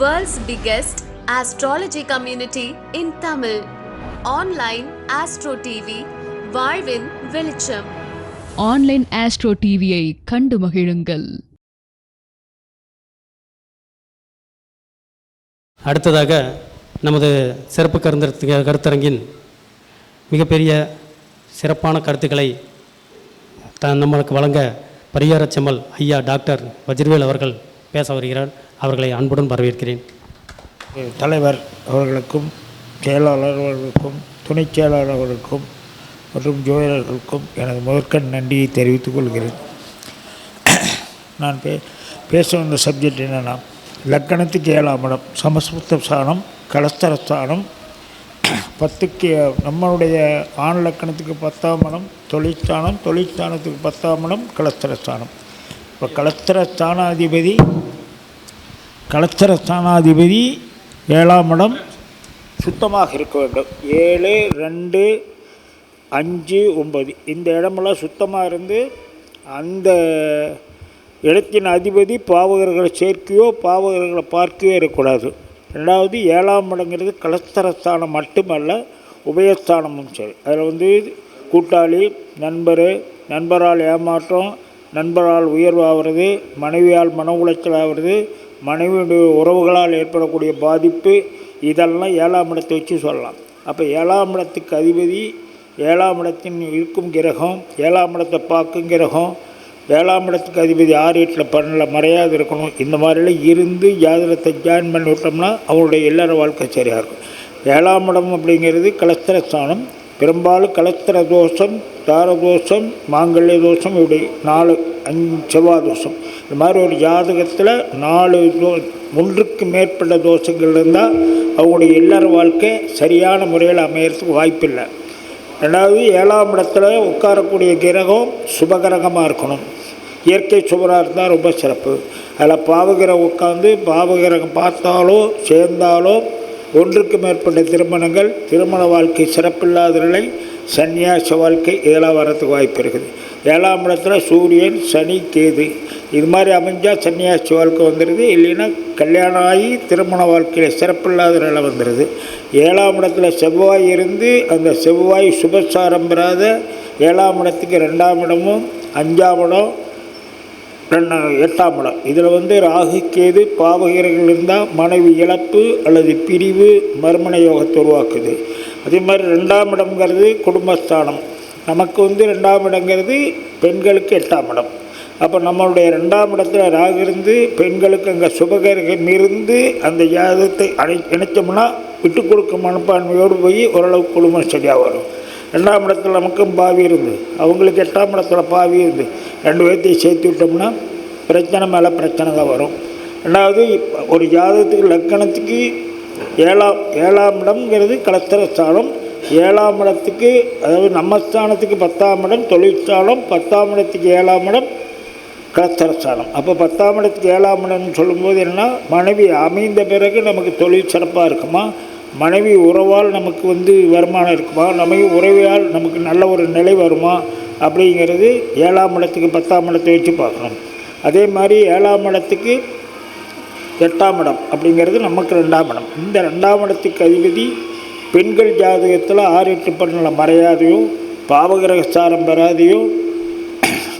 World's biggest astrology community in Tamil. Online Astro TV, வாழ்வின் வெளிச்சம். Online astro டிவியை கண்டு மகிழுங்கள். அடுத்ததாக நமது சிறப்பு கருந்தரத்து கருத்தரங்கின் மிகப்பெரிய சிறப்பான கருத்துக்களை த நம்மளுக்கு வழங்க பரிகாரச்செம்மல் ஐயா டாக்டர் வஜ்ரவேல் அவர்கள் பேச வருகிறார். அவர்களை அன்புடன் வரவேற்கிறேன். தலைவர் அவர்களுக்கும் செயலாளர் அவர்களுக்கும் துணைச் செயலாளர் அவர்களுக்கும் மற்றும் ஜோதிடர்களுக்கும் எனது முதற்கண் நன்றியை தெரிவித்துக் கொள்கிறேன். நான் பே பேச வந்த சப்ஜெக்ட் என்னென்னா லக்கணத்துக்கு ஏழாம் இடம் சமஸ்கிருத ஸ்தானம் கலஸ்தர ஸ்தானம் பத்துக்கு நம்மளுடைய ஆண் லக்கணத்துக்கு பத்தாம் இடம் தொழிற்சானம் தொழிற்சானத்துக்கு பத்தாம் இடம் கலஸ்தர ஸ்தானம். இப்போ கலஸ்தர ஸ்தானாதிபதி கலஸ்தர ஸ்தானாதிபதி ஏழாம் இடம் சுத்தமாக இருக்க வேண்டும். ஏழு ரெண்டு அஞ்சு ஒம்பது இந்த இடமெல்லாம் சுத்தமாக இருந்து அந்த இடத்தின் அதிபதி பாவகர்களை சேர்க்கையோ பாவகர்களை பார்க்கவே இருக்கக்கூடாது. ரெண்டாவது ஏழாம் இடங்கிறது கலஸ்தரஸ்தானம் மட்டுமல்ல உபயஸ்தானமும் சரி. அதில் வந்து கூட்டாளி நண்பர் நண்பரால் ஏமாற்றம் நண்பரால் உயர்வாகிறது மனைவியால் மன உளைச்சல் ஆகிறது மனைவியுடைய உறவுகளால் ஏற்படக்கூடிய பாதிப்பு இதெல்லாம் ஏழாம் இடத்தை வச்சு சொல்லலாம். அப்போ ஏழாம் இடத்துக்கு அதிபதி ஏழாம் இடத்தின் இருக்கும் கிரகம் ஏழாம் இடத்தை பார்க்கும் கிரகம் ஏழாம் இடத்துக்கு அதிபதி ஆறு எட்டில் பன்னெண்டில் மறையாது இருக்கணும். இந்த மாதிரிலாம் இருந்து ஜாதகத்தை ஜாயின் பண்ணி விட்டோம்னா அவருடைய எல்லார வாழ்க்கை சரியாக இருக்கும். ஏழாம் இடம் அப்படிங்கிறது கலஸ்திரஸ்தானம் பெரும்பாலும் கலஸ்திர தோஷம் தார தோஷம் மாங்கல்ய தோஷம் இப்படி நாலு அஞ்சு செவ்வாய் தோஷம். இந்த மாதிரி ஒரு ஜாதகத்தில் நாலு தோ ஒன்றுக்கு மேற்பட்ட தோஷங்கள் இருந்தால் அவங்களுடைய இல்லற வாழ்க்கை சரியான முறையில் அமையறதுக்கு வாய்ப்பில்லை. ரெண்டாவது ஏழாம் இடத்துல உட்காரக்கூடிய கிரகம் சுபகிரகமாக இருக்கணும். இயற்கை சுவராக இருந்தால் ரொம்ப சிறப்பு. அதில் பாவகிரகம் உட்காந்து பாவகிரகம் பார்த்தாலோ சேர்ந்தாலோ ஒன்றுக்கு மேற்பட்ட திருமணங்கள் திருமண வாழ்க்கை சிறப்பில்லாத நிலை சன்னியாச வாழ்க்கை இதெல்லாம் வரத்துக்கு வாய்ப்பு இருக்குது. ஏழாம் இடத்துல சூரியன் சனி கேது. இது மாதிரி அமைஞ்சால் சன்னியாசி வாழ்க்கை வந்துடுது இல்லைன்னா கல்யாணம் ஆகி திருமண வாழ்க்கையில் சிறப்பில்லாத நிலை வந்துடுது ஏழாம் இடத்துல செவ்வாய் இருந்து அந்த செவ்வாய் சுபசாரம் பெறாத ஏழாம் இடத்துக்கு ரெண்டாம் இடமும் அஞ்சாம் இடம் ரெண்டு எட்டாம் இடம். இதில் வந்து ராகு கேது பாவகிரங்கள் இருந்தால் மனைவி இழப்பு அல்லது பிரிவு மறுமண யோகத்தை உருவாக்குது. அதே மாதிரி ரெண்டாம் இடம்ங்கிறது குடும்பஸ்தானம். நமக்கு வந்து ரெண்டாம் இடங்கிறது பெண்களுக்கு எட்டாம் இடம். அப்போ நம்மளுடைய ரெண்டாம் இடத்துல ராகு இருந்து பெண்களுக்கு அங்கே சுபகரகம் இருந்து அந்த ஜாதகத்தை அணை இணைச்சோம்னா விட்டு கொடுக்க மனப்பான்மையோடு போய் ஓரளவுக்கு குடும்பம் சரியாக வரும். ரெண்டாம் இடத்துல நமக்கும் பாவி இருந்து அவங்களுக்கு எட்டாம் இடத்துல பாவி இருந்து ரெண்டு பேர்த்தையும் சேர்த்து விட்டோம்னா பிரச்சனை மேலே பிரச்சனை தான் வரும். ரெண்டாவது ஒரு ஜாதகத்துக்கு லக்கணத்துக்கு ஏழாம் ஏழாம் இடம்ங்கிறது கலஸ்தர ஸ்தானம் ஏழாம் இடத்துக்கு அதாவது நம்ம ஸ்தானத்துக்கு பத்தாம் இடம் தொழிற்சாலம் பத்தாம் இடத்துக்கு ஏழாம் இடம் கலஸ்தரஸ்தானம் அப்போ பத்தாம் இடத்துக்கு ஏழாம் இடம்னு சொல்லும்போது என்ன மனைவி அமைந்த பிறகு நமக்கு தொழில் சிறப்பாக இருக்குமா? மனைவி உறவால் நமக்கு வந்து வருமானம் இருக்குமா? நம்ம உறவியால் நமக்கு நல்ல ஒரு நிலை வருமா? அப்படிங்கிறது ஏழாம் இடத்துக்கு பத்தாம் இடத்தை வச்சு பார்க்கணும். அதே மாதிரி ஏழாம் இடத்துக்கு எட்டாம் இடம் அப்படிங்கிறது நமக்கு ரெண்டாம் இடம். இந்த ரெண்டாம் இடத்துக்கு அதிபதி பெண்கள் ஜாதகத்தில் ஆறு எட்டு பன்னில் மறையாதையும் பாவகிரகஸ்தானம் பெறாதையும்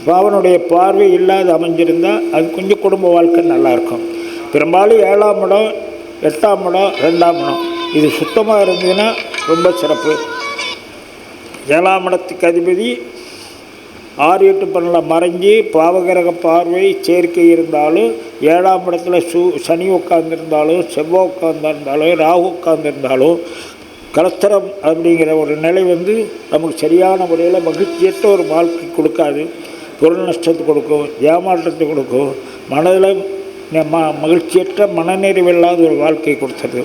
பாவனுடைய பார்வை இல்லாத அமைஞ்சிருந்தால் அது கொஞ்சம் குடும்ப வாழ்க்கை நல்லாயிருக்கும். பெரும்பாலும் ஏழாம் இடம் எட்டாம் இடம் ரெண்டாம் இடம். இது சுத்தமாக இருந்ததுன்னா ரொம்ப சிறப்பு. ஏழாம் இடத்துக்கு அதிபதி ஆறு எட்டு பன்னில் மறைஞ்சி பாவகிரக பார்வை சேர்க்கை இருந்தாலும் ஏழாம் இடத்துல சு சனி உட்காந்துருந்தாலும் செவ்வாய் உட்காந்துருந்தாலும் ராகு உட்காந்துருந்தாலும் கலஸ்தரம் அப்படிங்கிற ஒரு நிலை வந்து நமக்கு சரியான முறையில் மகிழ்ச்சியற்ற ஒரு வாழ்க்கை கொடுக்காது. பொருள் நஷ்டத்தை கொடுக்கும் ஏமாற்றத்தை கொடுக்கும் மனதில் ம மகிழ்ச்சியற்ற மனநிறைவில்லாத ஒரு வாழ்க்கை கொடுத்தது.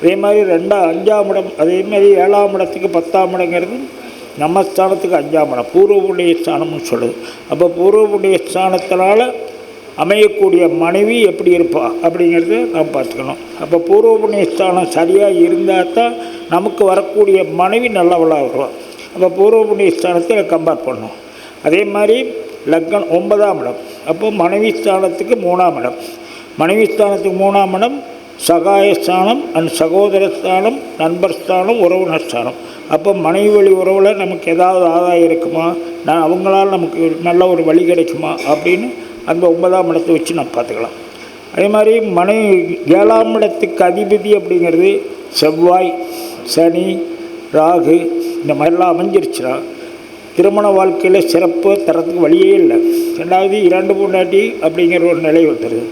அதே மாதிரி ரெண்டாம் அஞ்சாம் இடம் அதே மாதிரி ஏழாம் இடத்துக்கு பத்தாம் இடங்கிறது நம்ம ஸ்தானத்துக்கு அஞ்சாம் இடம். பூர்வ புண்ணிய ஸ்தானம்னு சொல்லுது. அப்போ பூர்வ புண்ணிய ஸ்தானத்தினால் அமையக்கூடிய மனைவி எப்படி இருப்பா? அப்படிங்கிறத நாம் பார்த்துக்கணும். அப்போ பூர்வ புண்ணியஸ்தானம் சரியாக இருந்தால் தான் நமக்கு வரக்கூடிய மனைவி நல்லவளாக வருவாள் அப்போ பூர்வ புண்ணிய ஸ்தானத்தை கம்பேர் பண்ணணும். அதே மாதிரி லக்னம் ஒன்பதாம் இடம். அப்போ மனைவி ஸ்தானத்துக்கு மூணாம் இடம். மனைவி ஸ்தானத்துக்கு மூணாம் இடம் சகாயஸ்தானம் அண்ட் சகோதரஸ்தானம் நண்பர் ஸ்தானம் உறவினர் ஸ்தானம். அப்போ மனைவி வழி உறவில் நமக்கு ஏதாவது ஆதாயம் இருக்குமா? நான் அவங்களால் நமக்கு நல்ல ஒரு வழி கிடைக்குமா? அப்படின்னு அந்த ஒன்பதாம் இடத்தை வச்சு நம்ம பார்த்துக்கலாம். அதே மாதிரி மனை ஏழாம் இடத்துக்கு அதிபதி அப்படிங்கிறது செவ்வாய் சனி ராகு இந்த மாதிரிலாம் அமைஞ்சிருச்சுன்னா திருமண வாழ்க்கையில் சிறப்பு தரத்துக்கு வழியே இல்லை. ரெண்டாவது இரண்டு பொண்டாட்டி அப்படிங்கிற ஒரு நிலை வந்துடுது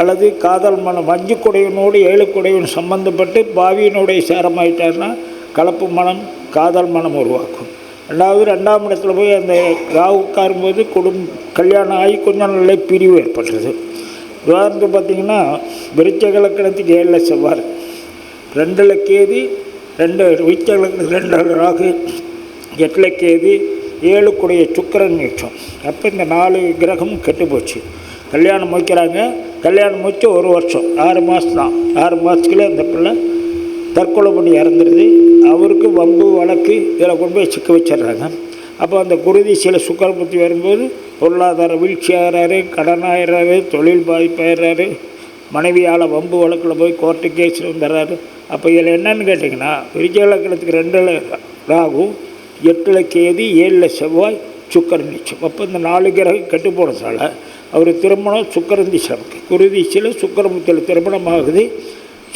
அல்லது காதல் மனம் அஞ்சு குடையனோடு ஏழு குடையன் சம்பந்தப்பட்டு பாவியினுடைய சேரமாயிட்டார்னா கலப்பு மனம் காதல் மனம் உருவாக்கும். ரெண்டாவது ரெண்டாம் இடத்துல போய் அந்த ராகு உட்காரும்போது குடும் கல்யாணம் ஆகி கொஞ்சம் நல்ல பிரிவு ஏற்படுறது உதாரணத்துக்கு பார்த்தீங்கன்னா விருச்சகலக்கணத்துக்கு ஏழில் செவ்வாய். ரெண்டில் கேதி ரெண்டு விருச்ச ரெண்டு ராகு எட்டில் கேதி ஏழுக்குடைய சுக்கரன் நீட்சம் அப்போ இந்த நாலு கிரகமும் கெட்டு போச்சு. கல்யாணம் முடிக்கிறாங்க. கல்யாணம் முடிச்சு ஒரு வருஷம் ஆறு மாதம் தான் ஆறு மாதத்துக்குள்ளே அந்த பிள்ளை தற்கொலை பண்ணி இறந்துருது. அவருக்கு வம்பு வழக்கு இதில் கொண்டு போய் சிக்க வச்சிடுறாங்க. அப்போ அந்த குருதி சில சுக்கல் புத்தி வரும்போது பொருளாதார வீழ்ச்சி ஆகிறாரு கடனாயிடுறாரு தொழில் பாதிப்பாயிடுறாரு மனைவியால் வம்பு வழக்கில் போய் கோர்ட்டு கேஸ் வந்துடுறாரு. அப்போ இதில் என்னன்னு கேட்டிங்கன்னா விருச்ச இலக்கணத்துக்கு ரெண்டில் ராகு எட்டில் கேதி ஏழில் செவ்வாய் சுக்கரன் நிச்சயம் அப்போ இந்த நாலு கிரகம் கெட்டு போனதால் அவர் திருமணம் சுக்கரன் திசைக்கு குரு சுக்கரமுத்தில் திருமணம் ஆகுது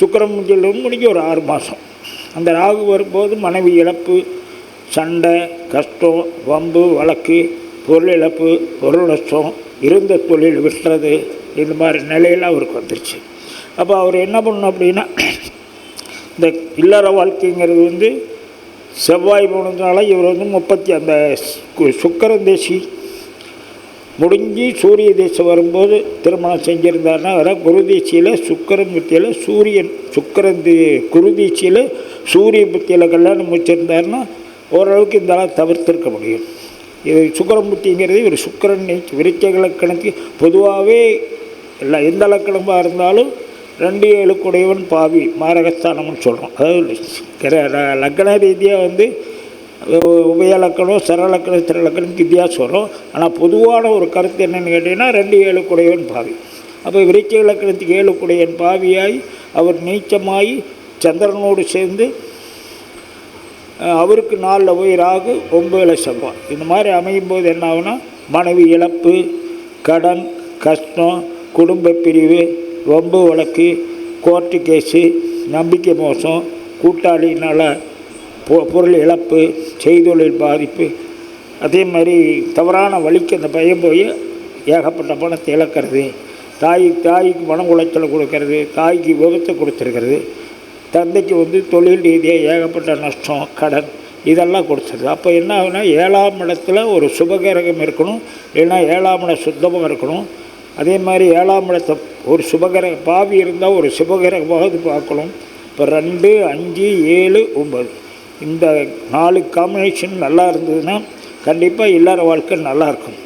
சுக்கரமுத்தியில் முடிஞ்சு ஒரு ஆறு மாதம் அந்த ராகு வரும்போது மனைவி இழப்பு சண்டை கஷ்டம் வம்பு வழக்கு பொருள் இழப்பு பொருள் நஷ்டம் இருந்த தொழில் விட்டுறது இந்த மாதிரி நிலையில் அவருக்கு வந்துருச்சு. அப்போ அவர் என்ன பண்ணணும் அப்படின்னா இந்த இல்லற வாழ்க்கைங்கிறது வந்து செவ்வாய் போனதுனால இவர் வந்து முப்பத்தி அந்த சுக்கரந்தேசி முடிஞ்சு சூரிய தேசம் வரும்போது திருமணம் செஞ்சுருந்தாருன்னா அதான் குருதீச்சியில் சுக்கரன் புத்தியில் சூரியன் சுக்கரன் தி குரு சூரிய புத்தியில் கல்யாணம் முடிச்சிருந்தாருன்னா ஓரளவுக்கு இந்த ஆளை தவிர்த்திருக்க முடியும். இது சுக்கரன் புத்திங்கிறது ஒரு சுக்கரன் விருச்ச இலக்கணத்துக்கு பொதுவாகவே இல்லை எந்த இலக்கணமாக இருந்தாலும் ரெண்டு ஏழுக்குடையவன் பாவி மாரகஸ்தானம்னு சொல்கிறோம் அதாவது லக்ன ரீதியாக வந்து உபயலக்கணம் சரலக்கணம் திரலக்கணம் வித்தியாசம் வரும் ஆனால் பொதுவான ஒரு கருத்து என்னென்னு கேட்டிங்கன்னா ரெண்டு ஏழு குடையவன் பாவி. அப்போ விருச்ச இலக்கணத்துக்கு ஏழு குடையன் பாவியாய் அவர் நீச்சமாகி சந்திரனோடு சேர்ந்து அவருக்கு நாளில் போய் ராகு ஒம்பதில் செவ்வாய். இந்த மாதிரி அமையும் போது என்ன ஆகுனா மனைவி இழப்பு கடன் கஷ்டம் குடும்ப பிரிவு வம்பு வழக்கு கோர்ட்டு கேஸு நம்பிக்கை மோசம் கூட்டாளினால் பொருள் இழப்பு செய்தொழில் பாதிப்பு அதே மாதிரி தவறான வழிக்கு அந்த பையன் போய் ஏகப்பட்ட பணத்தை இழக்கிறது தாய் தாய்க்கு மன உளைச்சலை கொடுக்கறது தாய்க்கு விபத்தை கொடுத்துருக்கிறது தந்தைக்கு வந்து தொழில் ரீதியாக ஏகப்பட்ட நஷ்டம் கடன் இதெல்லாம் கொடுத்துருது அப்போ என்ன ஆகுனா ஏழாம் இடத்துல ஒரு சுபகிரகம் இருக்கணும் இல்லைன்னா ஏழாம் இடம் சுத்தமாக இருக்கணும். அதே மாதிரி ஏழாம் இடத்தை ஒரு சுபகிரக பாவி இருந்தால் ஒரு சுபகிரகமாவது பார்க்கணும். இப்போ ரெண்டு அஞ்சு ஏழு ஒம்பது இந்த நாலு காம்பினேஷன் நல்லா இருந்ததுன்னா கண்டிப்பாக இல்லற வாழ்க்கை நல்லாயிருக்கும்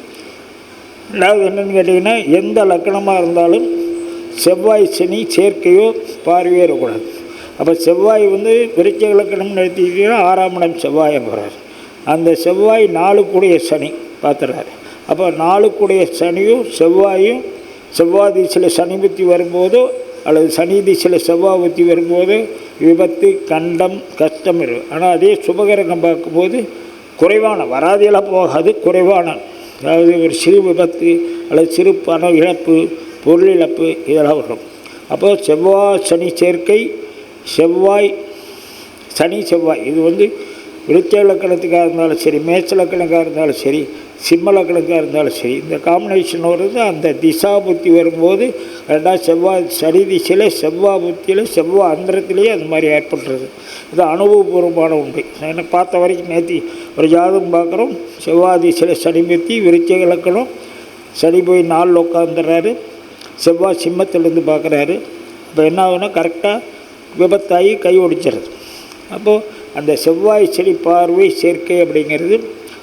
ரெண்டாவது என்னென்னு கேட்டிங்கன்னா எந்த லக்கணமாக இருந்தாலும் செவ்வாய் சனி சேர்க்கையோ பார்வையேறக்கூடாது அப்போ செவ்வாய் வந்து விருச்ச இலக்கணம்னு எடுத்துக்கிட்டீங்கன்னா ஆறாம் இடம் செவ்வாயை போகிறார் அந்த செவ்வாய் நாளுக்குடைய சனி பார்த்துறாரு. அப்போ நாளுக்குடைய சனியும் செவ்வாயும் செவ்வாய் திசையில் சனி புத்தி வரும்போதோ அல்லது சனி திசையில் செவ்வாய் ஊற்றி வரும்போது விபத்து கண்டம் கஷ்டம் இருக்கும் ஆனால் அதே சுபகரகம் பார்க்கும்போது குறைவான வராதியெல்லாம் போகாது குறைவான. அதாவது ஒரு சிறு விபத்து அல்லது சிறு பண இழப்பு பொருள் இழப்பு இதெல்லாம் வரும். அப்போ செவ்வாய் சனி சேர்க்கை செவ்வாய் சனி செவ்வாய். இது வந்து விருச்ச இலக்கணத்துக்காக இருந்தாலும் சரி மேட்ச இலக்கணக்காக இருந்தாலும் சரி சிம்ம இலக்கணக்காக இருந்தாலும் சரி இந்த காம்பினேஷன் வருது அந்த திசா புத்தி வரும்போது ரெண்டாவது செவ்வாய் சரி திசையில் செவ்வாய் புத்தியில் செவ்வாய் அந்தரத்துலேயே அது மாதிரி ஏற்படுறது இது அனுபவபூர்வமான உண்டு. நான் பார்த்த வரைக்கும் நேற்று ஒரு ஜாதகம் பார்க்குறோம். செவ்வாய் திசையில் சனி புத்தி விருச்ச இலக்கணம் சனி போய் நாளில் உட்காந்துடுறாரு செவ்வாய் சிம்மத்திலேருந்து பார்க்குறாரு. இப்போ என்ன ஆகுனா கரெக்டாக விபத்தாகி கை ஒடிச்சிடுறது அப்போது அந்த செவ்வாய் செடி பார்வை சேர்க்கை அப்படிங்கிறது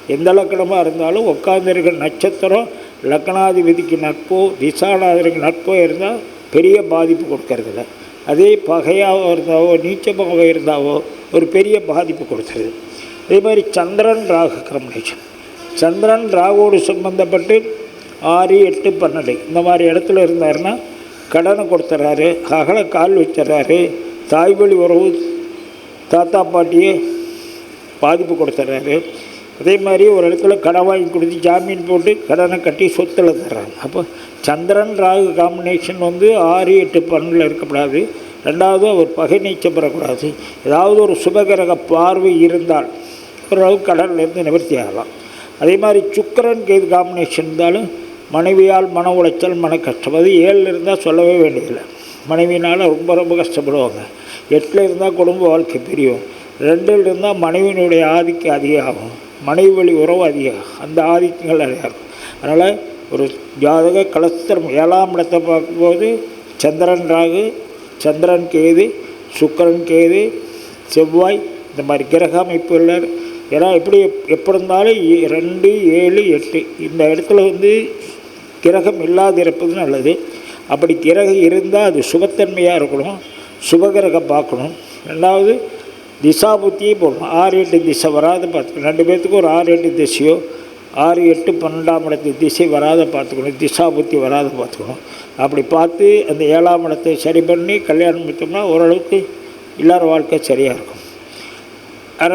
எந்த லக்கணமாக இருந்தாலும் உட்காந்துருக்கிற நட்சத்திரம் லக்னாதிபதிக்கு நட்போ திசாநாதருக்கு நட்போ இருந்தால் பெரிய பாதிப்பு கொடுக்கறதில்ல. அதே பகையாக இருந்தாவோ நீச்சமாக இருந்தாவோ ஒரு பெரிய பாதிப்பு கொடுத்துருது அதே மாதிரி சந்திரன் ராகு காம்பினேஷன் சந்திரன் ராகுவோடு சம்பந்தப்பட்டு ஆறு எட்டு பன்னெண்டு இந்த மாதிரி இடத்துல இருந்தாருன்னா கடனை கொடுத்துட்றாரு அகல கால் வச்சிட்றாரு தாய்வழி உறவு தாத்தா பாட்டியே பாதிப்பு கொடுத்துட்றாரு அதே மாதிரி ஒரு இடத்துல கடன் வாங்கி கொடுத்து ஜாமீன் போட்டு கடனை கட்டி சொத்தில் தர்றாங்க. அப்போ சந்திரன் ராகு காம்பினேஷன் வந்து ஆறு எட்டு பன்னில் இருக்கக்கூடாது. ரெண்டாவது அவர் பகை நீச்சம் பெறக்கூடாது. ஏதாவது ஒரு சுபகிரக பார்வை இருந்தால் ஓரளவு கடன்லேருந்து நிவர்த்தி ஆகலாம். அதே மாதிரி சுக்கரன் கேது காம்பினேஷன் இருந்தாலும் மனைவியால் மன உளைச்சல் மன கஷ்டம். அது ஏழில் இருந்தால் சொல்லவே வேண்டியதில்லை. மனைவினால் ரொம்ப ரொம்ப கஷ்டப்படுவாங்க. எட்டில் இருந்தால் குடும்ப வாழ்க்கை பிரியும். ரெண்டில் இருந்தால் மனைவியினுடைய ஆதிக்கம் அதிகமாகும். மனைவி வழி உறவு அதிகம். அந்த ஆதிக்கங்கள் அதிகம். அதனால் ஒரு ஜாதக கலஸ்தரம் ஏழாம் இடத்தை பார்க்கும்போது சந்திரன் ராகு சந்திரன் கேது சுக்கரன் கேது செவ்வாய் இந்த மாதிரி கிரக அமைப்புகள் ஏன்னா எப்படி எப்- எப்படி இருந்தாலும் ரெண்டு ஏழு எட்டு. இந்த இடத்துல வந்து கிரகம் இல்லாதிருப்பது நல்லது. அப்படி கிரகம் இருந்தால் அது சுகத்தன்மையாக இருக்கணும். சுபகிரகம் பார்க்கணும். ரெண்டாவது திசா புத்தியே போடணும். ஆறு எட்டு திசை வராத பார்த்துக்கணும். ரெண்டு பேர்த்துக்கும் ஒரு ஆறு எட்டு திசையோ ஆறு எட்டு பன்னெண்டாம் இடத்து திசை வராத பார்த்துக்கணும். திசா புத்தி வராத பார்த்துக்கணும். அப்படி பார்த்து அந்த ஏழாம் இடத்தை சரி பண்ணி கல்யாணம் முடித்தோம்னா ஓரளவுக்கு எல்லார வாழ்க்கை சரியாக இருக்கும்.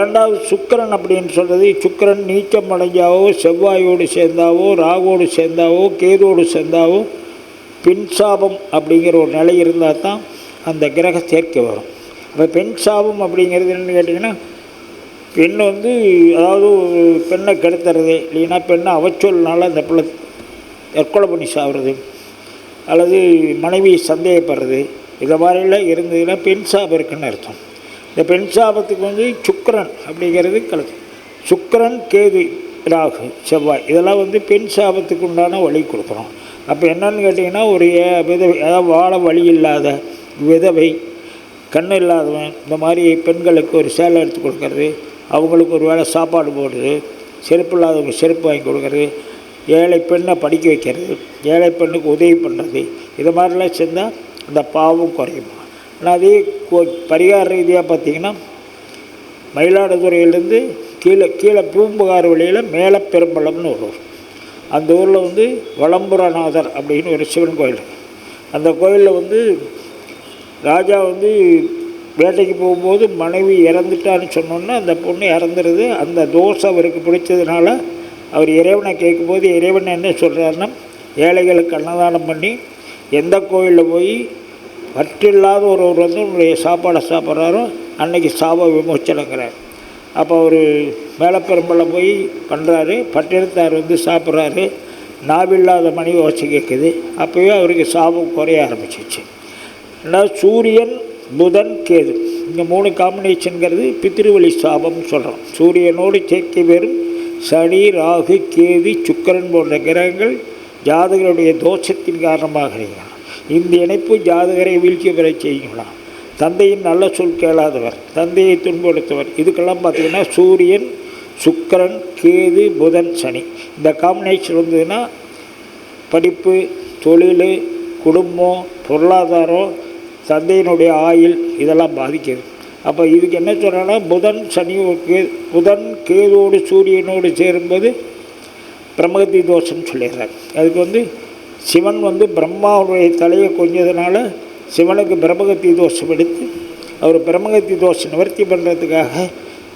ரெண்டாவது சுக்கிரன் அப்படின்னு சொல்கிறது சுக்கிரன் நீச்சம் அடைஞ்சாவோ செவ்வாயோடு சேர்ந்தாவோ ராகோடு சேர்ந்தாவோ கேதோடு சேர்ந்தாவோ பின்சாபம் அப்படிங்கிற ஒரு நிலை இருந்தால் தான் அந்த கிரக சேர்க்கை வரும். இப்போ பெண் சாபம் அப்படிங்கிறது என்னன்னு கேட்டிங்கன்னா பெண் வந்து அதாவது பெண்ணை கெடுத்துறது இல்லைன்னா பெண்ணை அவச்சொல்னால அந்த பிள்ளை தற்கொலை பண்ணி சாப்பிட்றது அல்லது மனைவி சந்தேகப்படுறது இதை மாதிரிலாம் இருந்ததுன்னா பெண் சாபம் இருக்குன்னு அர்த்தம். இந்த பெண் சாபத்துக்கு வந்து சுக்கரன் அப்படிங்கிறது கலக்கு சுக்கரன் கேது ராகு செவ்வாய் இதெல்லாம் வந்து பெண் சாபத்துக்கு உண்டான வழி கொடுக்குறோம் அப்போ என்னன்னு கேட்டிங்கன்னா ஒரு ஏ- விதவை அதாவது வாழ வழி இல்லாத விதவை கண் இல்லாதவன் இந்த மாதிரி பெண்களுக்கு ஒரு சேலை எடுத்து கொடுக்கறது அவங்களுக்கு ஒரு வேளை சாப்பாடு போடுறது செருப்பு இல்லாதவங்க செருப்பு வாங்கி கொடுக்கறது ஏழை பெண்ணை படிக்க வைக்கிறது ஏழை பெண்ணுக்கு உதவி பண்ணுறது இது மாதிரிலாம் செஞ்சால் அந்த பாவம் குறையும். ஆனால் அதே கோ- பரிகார ரீதியாக பார்த்திங்கன்னா மயிலாடுதுறையிலேருந்து கீழே கீழே பூம்புகார் வழியில் மேலே பெரும்பலம்னு ஒரு ஊர். அந்த ஊரில் வந்து வளம்புரநாதர் அப்படின்னு ஒரு சிவன் கோயில் அந்த கோயிலில் வந்து ராஜா வந்து வேட்டைக்கு போகும்போது மனைவி இறந்துட்டான்னு சொன்னோன்னே அந்த பொண்ணு இறந்துருது. அந்த தோஷம் அவருக்கு பிடிச்சதுனால அவர் இறைவனை கேட்கும்போது இறைவன் என்ன சொல்கிறாருன்னா ஏழைகளுக்கு அன்னதானம் பண்ணி எந்த கோயிலில் போய் பற்றில்லாத ஒருவர் வந்து உன்னுடைய சாப்பாடை சாப்பிட்றாரோ அன்னைக்கு சாப விமோச்சனங்கிறார் அப்போ அவர் மேலப்பெரும்பலம் போய் பண்ணுறாரு பட்டினத்தார் வந்து சாப்பிட்றாரு. நாவில்லாத மணி ஓசை கேட்குது. அப்போயும் அவருக்கு சாபம் குறைய ஆரம்பிச்சிச்சு சூரியன் புதன் கேது. இந்த மூணு காம்பினேஷனுங்கிறது பித்திருவழி சாபம்னு சொல்கிறோம் சூரியனோடு சேர்க்கை பெறும் சனி ராகு கேது சுக்கரன் போன்ற கிரகங்கள் ஜாதகருடைய தோஷத்தின் காரணமாக இருக்கலாம் இந்த இணைப்பு ஜாதகரை வீழ்ச்சி பெற செய்யுங்களா தந்தையின் நல்ல சொல் கேளாதவர் தந்தையை துன்படுத்தவர் இதுக்கெல்லாம் பார்த்திங்கன்னா சூரியன் சுக்கிரன் கேது புதன் சனி. இந்த காம்பினேஷன் வந்ததுன்னா படிப்பு தொழில் குடும்பம் பொருளாதாரம் தந்தையினுடைய ஆயுள் இதெல்லாம் பாதிக்குது. அப்போ இதுக்கு என்ன சொல்கிறேன்னா புதன் சனி கே புதன் கேதோடு சூரியனோடு சேரும்போது பிரம்மகத்தி தோஷம்னு சொல்லிடுறார் அதுக்கு வந்து சிவன் வந்து பிரம்மாவுடைய தலையை கொஞ்சதுனால சிவனுக்கு பிரம்மகத்தி தோஷம் எடுத்து அவர் பிரம்மகத்தி தோஷம் நிவர்த்தி பண்ணுறதுக்காக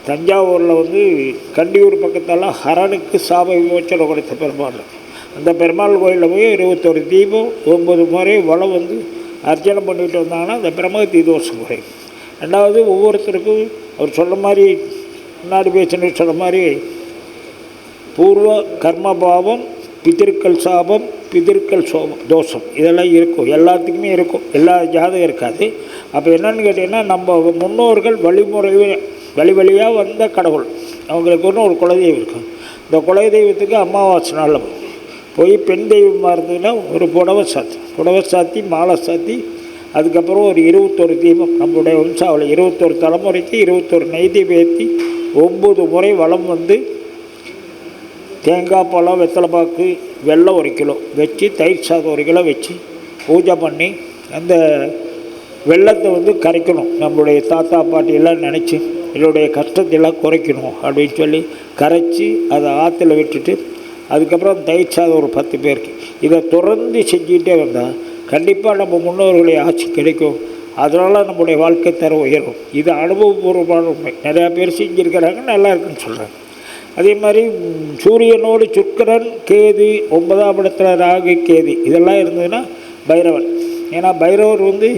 தஞ்சாவூரில் வந்து கண்டியூர் பக்கத்தெல்லாம் ஹரனுக்கு சாப விமோச்சனை கொடுத்த பெருமாள். அந்த பெருமாள் கோயிலில் போய் இருபத்தொரு தீபம் ஒம்பது முறை வளம் வந்து அர்ச்சனை பண்ணிட்டு வந்தாங்கன்னா அந்த பிரம்மகத்தி தோஷம் குறையும் ரெண்டாவது ஒவ்வொருத்தருக்கும் அவர் சொல்ல மாதிரி முன்னாடி பேசினு சொன்ன மாதிரி பூர்வ கர்மபாவம் பிதிருக்கள் சாபம் பிதிருக்கள் சோபம் தோஷம் இதெல்லாம் இருக்கும். எல்லாத்துக்குமே இருக்கும். எல்லா ஜாதகம் இருக்காது. அப்போ என்னென்னு கேட்டிங்கன்னா நம்ம முன்னோர்கள் வழிமுறை வழி வழியாக வந்த கடவுள். அவங்களுக்கு ஒன்று ஒரு குலதெய்வம் இருக்கும். இந்த குலதெய்வத்துக்கு அமாவாசை நாளில் போய் பெண் தெய்வமாக இருந்ததுன்னா ஒரு புடவை சாத்தி புடவை சாத்தி மாலை சாத்தி அதுக்கப்புறம் ஒரு இருபத்தொரு தீபம். நம்மளுடைய வம்சாவில் இருபத்தொரு தலைமுறைக்கு இருபத்தொரு நெய் ஏற்றி ஒம்பது முறை வளம் வந்து தேங்காய் பழம் வெத்தலைப்பாக்கு வெள்ளம் ஒரு கிலோ வச்சு தயிர் சாதம் ஒரு கிலோ வச்சு பூஜை பண்ணி அந்த வெள்ளத்தை வந்து கரைக்கணும். நம்மளுடைய தாத்தா பாட்டியெல்லாம் நினச்சி என்னுடைய கஷ்டத்தையெல்லாம் குறைக்கணும் அப்படின்னு சொல்லி கரைச்சி அதை ஆற்றுல விட்டுட்டு அதுக்கப்புறம் தயிர் சாதம் ஒரு பத்து பேருக்கு. இதை தொடர்ந்து செஞ்சுக்கிட்டே வந்தால் கண்டிப்பாக நம்ம முன்னோர்களுடைய ஆட்சி கிடைக்கும். அதனால் நம்முடைய வாழ்க்கை தரம் உயரும். இது அனுபவபூர்வமான உண்மை. நிறையா பேர் செஞ்சுருக்கிறாங்க நல்லா இருக்குன்னு சொல்கிறாங்க அதே மாதிரி சூரியனோடு சுக்கிரன் கேது ஒன்பதாம் இடத்துல ராகு கேது இதெல்லாம் இருந்ததுன்னா பைரவன் ஏன்னா பைரவர் வந்து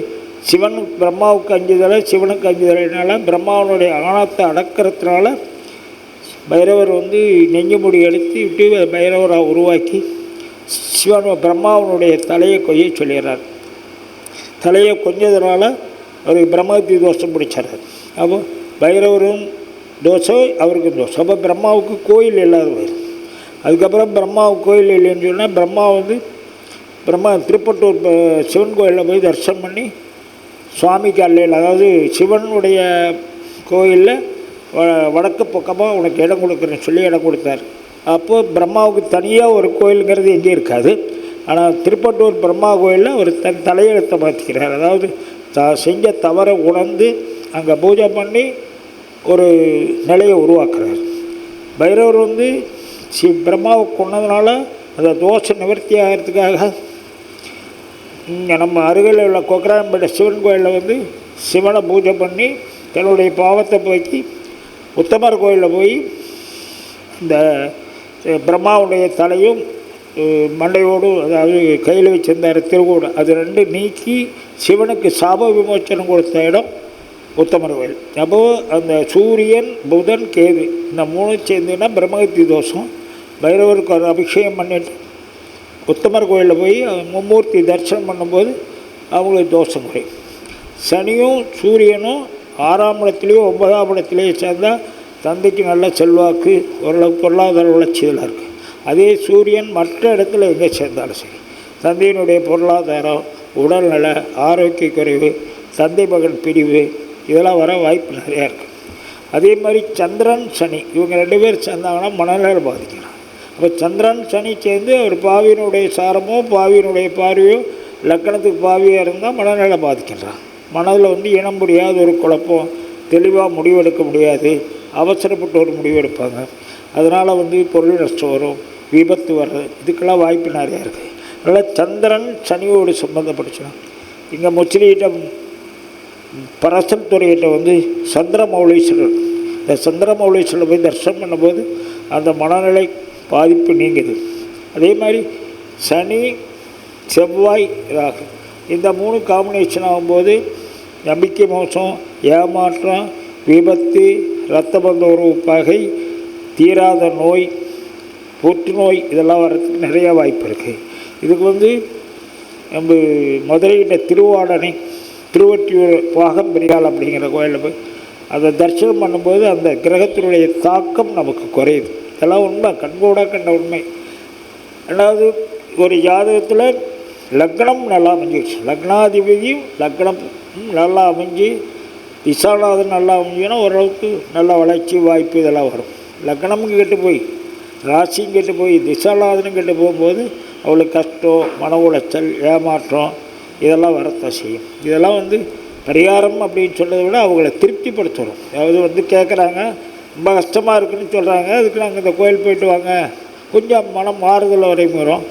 சிவன் பிரம்மாவுக்கு அஞ்சு தலை சிவனுக்கு அஞ்சு தலைனால பிரம்மாவனுடைய ஆணத்தை அடக்கிறதுனால பைரவர் வந்து நெஞ்சுமுடி எடுத்து விட்டு பைரவராக உருவாக்கி சிவன் பிரம்மாவனுடைய தலையை கொய்ய சொல்லிடுறார். தலையை கொஞ்சதுனால அவருக்கு பிரம்மஹத்தி தோஷம் பிடிச்சார். அப்போ பைரவரும் தோஷம் அவருக்கு தோஷம். அப்போ பிரம்மாவுக்கு கோயில் இல்லாதவர். அதுக்கப்புறம் பிரம்மாவுக்கு கோயில் இல்லைன்னு சொன்னால் பிரம்மா வந்து பிரம்மா திருப்பட்டூர் சிவன் கோயிலில் போய் தரிசனம் பண்ணி சுவாமிக்கு அல்லையில் அதாவது சிவனுடைய கோயிலில் வடக்கு பக்கமாக உனக்கு இடம் கொடுக்குறேன்னு சொல்லி இடம் கொடுத்தார். அப்போது பிரம்மாவுக்கு தனியாக ஒரு கோயிலுங்கிறது எங்கேயும் இருக்காது. ஆனால் திருப்பட்டூர் பிரம்மா கோயிலில் ஒரு தன் தலையெழுத்தை மாற்றிக்கிறார் அதாவது த செஞ்ச தவறை உணர்ந்து அங்கே பூஜை பண்ணி ஒரு நிலையை உருவாக்குறார். பைரவர் வந்து சி பிரம்மாவை கொண்டதுனால அந்த தோஷ நிவர்த்தி ஆகிறதுக்காக இங்கே நம்ம அருகில் உள்ள கொக்கராம்பேட்டை சிவன் கோயிலில் வந்து சிவனை பூஜை பண்ணி தன்னுடைய பாவத்தை போக்கி உத்தமர் கோயிலில் போய் இந்த பிரம்மாவுடைய தலையும் மண்டையோடும் மண்டையோடு அதாவது கையில் வச்சிருந்தார் திருக்கூடு அது ரெண்டு நீக்கி சிவனுக்கு சாப விமோச்சனம் கொடுத்த இடம் உத்தமர் கோயில். அப்போது அந்த சூரியன் புதன் கேது இந்த மூணு சேர்ந்துன்னா பிரம்மகத்தி தோஷம். பைரவருக்கு ஒரு அபிஷேகம் பண்ணிட்டு உத்தமர் கோயிலில் போய் மும்மூர்த்தி தரிசனம் பண்ணும்போது அவங்களுக்கு தோஷம் குறையும். சனியும் சூரியனும் ஆறாம் இடத்துலையும் ஒன்பதாம் இடத்துலையும் சேர்ந்தால் தந்தைக்கு நல்ல செல்வாக்கு ஓரளவு பொருளாதார வளர்ச்சியெல்லாம் இருக்குது அதே சூரியன் மற்ற இடத்துல எங்கே சேர்ந்தாலும் சரி. தந்தையினுடைய பொருளாதாரம் உடல்நல ஆரோக்கிய குறைவு தந்தை மகன் பிரிவு இதெல்லாம் வர வாய்ப்பு நிறையா இருக்குது அதே மாதிரி சந்திரன் சனி இவங்க ரெண்டு பேர் சேர்ந்தாங்கன்னா மனநல பாதிக்கலாம். அப்போ சந்திரன் சனி சேர்ந்து அவர் பாவியினுடைய சாரமோ பாவியினுடைய பார்வையோ லக்கணத்துக்கு பாவியாக இருந்தால் மனநல பாதிக்கின்றான் மனதில் வந்து இனம் முடியாத ஒரு குழப்பம் தெளிவாக முடிவெடுக்க முடியாது அவசரப்பட்டு ஒரு முடிவெடுப்பாங்க அதனால் வந்து பொருள் நஷ்டம் வரும் விபத்து வர்றது இதுக்கெல்லாம் வாய்ப்பு நிறையா இருக்குது அதனால் சந்திரன் சனியோடு சம்மந்தப்படுச்சுன்னா இங்கே முச்சிலியிட்ட பரசல் துறையிட்ட வந்து சந்திரமௌலீஸ்வரர் இந்த சந்திரமௌலீஸ்வரர் போய் தரிசனம் பண்ணும்போது அந்த மனநிலை பாதிப்பு நீங்குது. அதே மாதிரி சனி செவ்வாய் ராகு. இந்த மூணு காம்பினேஷன் ஆகும்போது நம்பிக்கை மோசம் ஏமாற்றம் விபத்து இரத்த பந்த உறவு பகை தீராத நோய் புற்றுநோய் இதெல்லாம் வர்றதுக்கு நிறையா வாய்ப்பு இருக்குது இதுக்கு வந்து நம்ம மதுரையிட்ட திருவாடனை திருவொற்றியூர் பாகம்பெரியால் அப்படிங்கிற கோயிலில் போய் அதை தரிசனம் பண்ணும்போது அந்த கிரகத்தினுடைய தாக்கம் நமக்கு குறையுது. இதெல்லாம் உண்மை கண்கூட கண்ட உண்மை. ரெண்டாவது ஒரு ஜாதகத்தில் லக்னம் நல்லா அமைஞ்சிருச்சு. லக்னாதிபதியும் லக்னம் நல்லா அமைஞ்சு திசாநாதன் நல்லா அமைஞ்சுன்னா ஓரளவுக்கு நல்ல வளர்ச்சி வாய்ப்பு இதெல்லாம் வரும். லக்னமும் கெட்டு போய் ராசியும் கெட்டு போய் திசாநாதனும் கெட்டு போகும்போது அவளுக்கு கஷ்டம் மன உளைச்சல் ஏமாற்றம் இதெல்லாம் வரத்தான் செய்யும். இதெல்லாம் வந்து பரிகாரம் அப்படின்னு சொன்னதை விட அவங்கள திருப்திப்படுத்தணும். அதாவது வந்து கேட்குறாங்க ரொம்ப கஷ்டமாக இருக்குதுன்னு சொல்கிறாங்க அதுக்கு நாங்கள் இந்த கோயில் போயிட்டு வாங்க. கொஞ்சம் மனம் மாறுதல் வரையும் வரும்.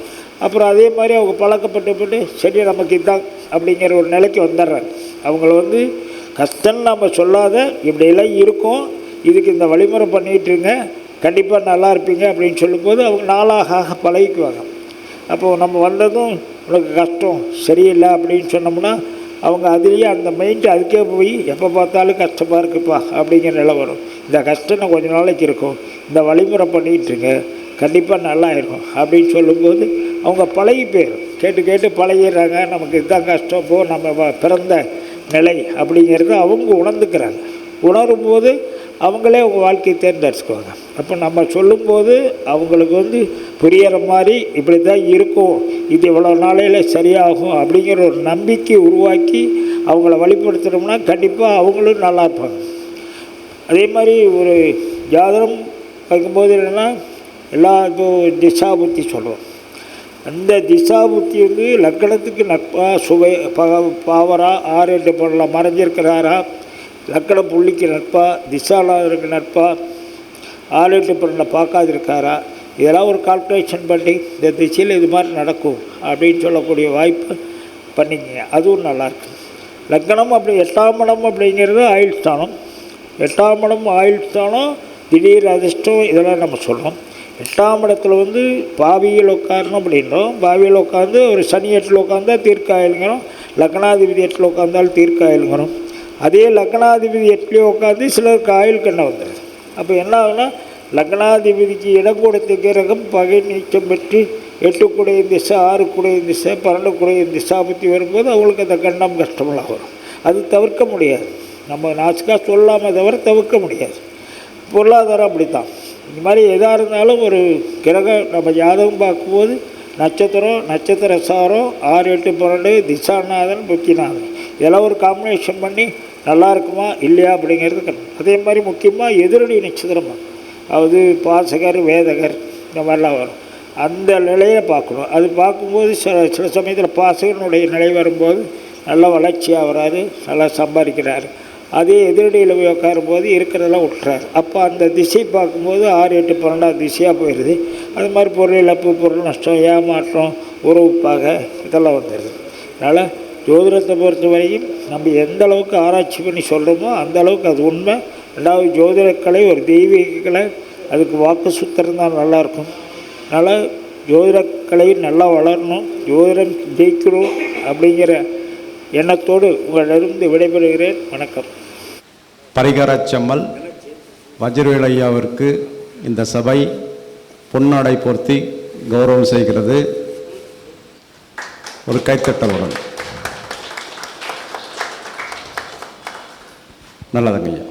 அப்புறம் அதே மாதிரி அவங்க பழக்கப்பட்டுப்பட்டு சரி நமக்கு இதான் அப்படிங்கிற ஒரு நிலைக்கு வந்துடுறாங்க. அவங்கள வந்து கஷ்டம்னு நம்ம சொல்லாத இப்படியெல்லாம் இருக்கும். இதுக்கு இந்த வழிமுறை பண்ணிகிட்ருங்க கண்டிப்பாக நல்லா இருப்பீங்க அப்படின்னு சொல்லும்போது அவங்க நாளாக ஆக பழகிக்குவாங்க. அப்போது நம்ம வந்ததும் உனக்கு கஷ்டம் சரியில்லை அப்படின்னு சொன்னோம்னா அவங்க அதுலேயே அந்த மைண்டு அதுக்கே போய் எப்போ பார்த்தாலும் கஷ்டமாக இருக்குப்பா அப்படிங்கிற நிலை வரும். இந்த கஷ்டம் கொஞ்ச நாளைக்கு இருக்கும். இந்த வழிமுறை பண்ணிகிட்ருங்க கண்டிப்பாக நல்லாயிரும் அப்படின்னு சொல்லும்போது அவங்க பழகி போயிடும் கேட்டு கேட்டு பழகிடுறாங்க. நமக்கு இதுதான் கஷ்டம். போ நம்ம வ- பிறந்த நிலை அப்படிங்கிறத அவங்க உணர்ந்துக்கிறாங்க. உணரும் போது அவங்களே அவங்க வாழ்க்கையை தேர்ந்தெடுத்துக்குவாங்க. அப்போ நம்ம சொல்லும்போது அவங்களுக்கு வந்து புரியற மாதிரி இப்படி தான் இருக்கும். இது இவ்வளோ நாளையில் சரியாகும் அப்படிங்கிற ஒரு நம்பிக்கை உருவாக்கி அவங்கள வழிபடுத்துகிறோம்னா கண்டிப்பாக அவங்களும் நல்லா இருப்பாங்க. அதே மாதிரி ஒரு ஜாதகம் வைக்கும்போது என்னென்னா எல்லா இதுவும் திசா புத்தி சொல்லுவோம். அந்த திசாபுத்தி வந்து லக்கணத்துக்கு நட்பா சுவை ப பாவரா ஆறு எட்டு பண்ணலாம் மறைஞ்சிருக்கிறாரா? லக்கண புள்ளிக்கு நட்பா திசாலாதருக்கு நட்பா? ஆறு எட்டு பன்னெண்டில் பார்க்காதிருக்காரா? இதெல்லாம் ஒரு கால்குலேஷன் பண்ணி இந்த திசையில் இது மாதிரி நடக்கும் அப்படின்னு சொல்லக்கூடிய வாய்ப்பு பண்ணிங்க அதுவும் நல்லாயிருக்கும். லக்கணம் அப்படி எட்டாம் இடம் அப்படிங்கிறது ஆயுள் ஸ்தானம். எட்டாம் இடம் ஆயுள் ஸ்தானம் திடீர் அதிர்ஷ்டம் இதெல்லாம் நம்ம சொல்லணும் எட்டாம் இடத்துல வந்து பாவியில் உட்காரணும் அப்படின்றோம். பாவியில் உட்காந்து ஒரு சனி எட்டில் உட்காந்தா தீர்க்காயிலுங்கிறோம். லக்னாதிபதி எட்டில் உட்காந்தால் தீர்க்காயிலுங்கிறோம். அதே லக்னாதிபதி எட்டிலே உட்காந்து சிலருக்கு ஆயுள் கண்ணை வந்துடுது அப்போ என்ன ஆகுனா லக்னாதிபதிக்கு இடம் கொடுத்த கிரகம் பகை நீச்சம் பெற்று எட்டு குடையின் திசை ஆறு குடையின் திசை பன்னெண்டு குடையின் திசா பற்றி வரும்போது அவங்களுக்கு அந்த கண்டம் கஷ்டமெல்லாம் வரும். அது தவிர்க்க முடியாது. நம்ம நாச்சுக்கா சொல்லாமல் தவிர தவிர்க்க முடியாது. பொருளாதாரம் அப்படி தான் இந்த மாதிரி எதாக இருந்தாலும் ஒரு கிரகம் நம்ம ஜாதகம் பார்க்கும்போது நட்சத்திரம் நட்சத்திர சாரம் ஆறு எட்டு பன்னெண்டு திசாநாதன் புத்திநாதன் இதெல்லாம் ஒரு காம்பினேஷன் பண்ணி நல்லா இருக்குமா இல்லையா அப்படிங்கிறது கணக்கு. அதே மாதிரி முக்கியமாக எதிரடி நட்சத்திரம். அதாவது பாசகர் வேதகர் இந்த மாதிரிலாம் வரும். அந்த நிலையை பார்க்கணும். அது பார்க்கும்போது சில சில சமயத்தில் பாசகனுடைய நிலை வரும்போது நல்ல வளர்ச்சியாக வராரு நல்லா சம்பாதிக்கிறாரு. அதே எதிரடியில் போய் உட்காரும்போது இருக்கிறதெல்லாம் விட்டுறாரு. அப்போ அந்த திசை பார்க்கும்போது ஆறு எட்டு பன்னெண்டாவது திசையாக போயிடுது அது மாதிரி பொருள் இழப்பு பொருள் நஷ்டம் ஏமாற்றம் உறவுப்பாக இதெல்லாம் வந்துடுது அதனால் ஜோதிடத்தை பொறுத்த வரையும் நம்ம எந்த அளவுக்கு ஆராய்ச்சி பண்ணி சொல்கிறோமோ அந்த அளவுக்கு அது உண்மை. ரெண்டாவது ஜோதிடக்கலை ஒரு தெய்வீக கலை. அதுக்கு வாக்கு சுத்திரம் தான் நல்லாயிருக்கும். அதனால் ஜோதிடக்கலை நல்லா வளரணும். ஜோதிடம் ஜெயிக்கணும் அப்படிங்கிற எண்ணத்தோடு உங்களிடமிருந்து விடைபெறுகிறேன். வணக்கம். பரிகாரச்சம்மல் வஜ்ரவேலையாவிற்கு இந்த சபை பொன்னாடை போர்த்தி கௌரவம் செய்கிறது. ஒரு கைத்தட்டவுடன் நல்லதுங்க ஐயா